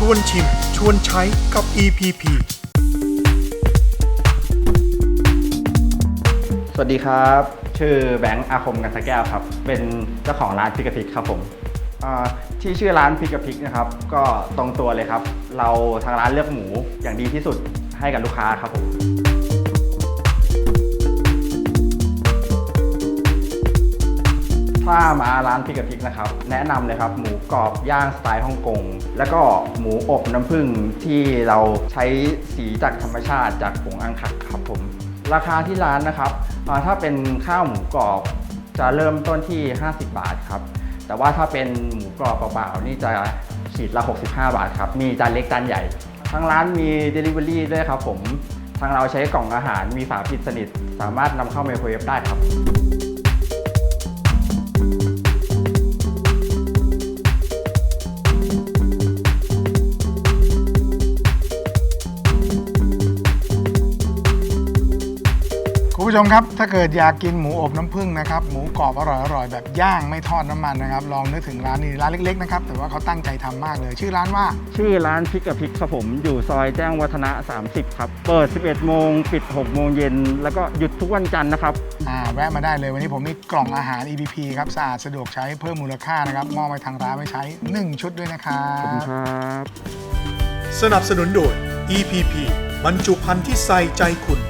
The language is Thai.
ชวนชิม ชวนใช้กับ EPP สวัสดีครับ ชื่อแบงค์อาคมกันสแก้วครับ เป็นเจ้าของร้านพิกพิกครับผมที่ชื่อร้านพิกพิกนะครับ ก็ตรงตัวเลยครับ เราทางร้านเลือกหมูอย่างดีที่สุดให้กับลูกค้าครับผม ถ้ามาร้านพิกพิกนะครับ แนะนำเลยครับ หมูกรอบย่างสไตล์ฮ่องกง แล้วก็หมูอบน้ำผึ้งที่เราใช้สีจากธรรมชาติจากผงอังคักครับผม ราคาที่ร้านนะครับ ถ้าเป็นข้าวหมูกรอบจะเริ่มต้นที่ 50 บาทครับ แต่ว่าถ้าเป็นหมูกรอบเปล่าๆนี่จะขีดละ 65 บาทครับ มีจานเล็กจานใหญ่ ทางร้านมี Delivery ด้วยครับผม ทางเราใช้กล่องอาหารมีฝาปิดสนิท สามารถนำเข้าไมโครเวฟได้ครับ ผู้ชมครับ ถ้าเกิดอยากกินหมูอบน้ำผึ้งนะครับ หมูกรอบอร่อยๆแบบย่างไม่ทอดน้ำมันนะครับ ลองนึกถึงร้านนี้ร้านเล็กๆนะครับ แต่ว่าเขาตั้งใจทำมากเลย ชื่อร้านว่า ชื่อร้านพริกกับพริกครับผม อยู่ซอยแจ้งวัฒนะ 30 ครับ เปิด 11 โมง ปิด 6 โมงเย็น แล้วก็หยุดทุกวันจันทร์นะครับ อ่าแวะมาได้เลยวันนี้ผมมีกล่องอาหาร EPP ครับสะอาดสะดวกใช้เพิ่มมูลค่านะครับมอบไปทางร้านไว้ใช้ 1 ชุดด้วยนะครัขอบคุณบครับ สนับสนุนโดย EPP บรรจุภัณฑ์ที่ใส่ใจคุณ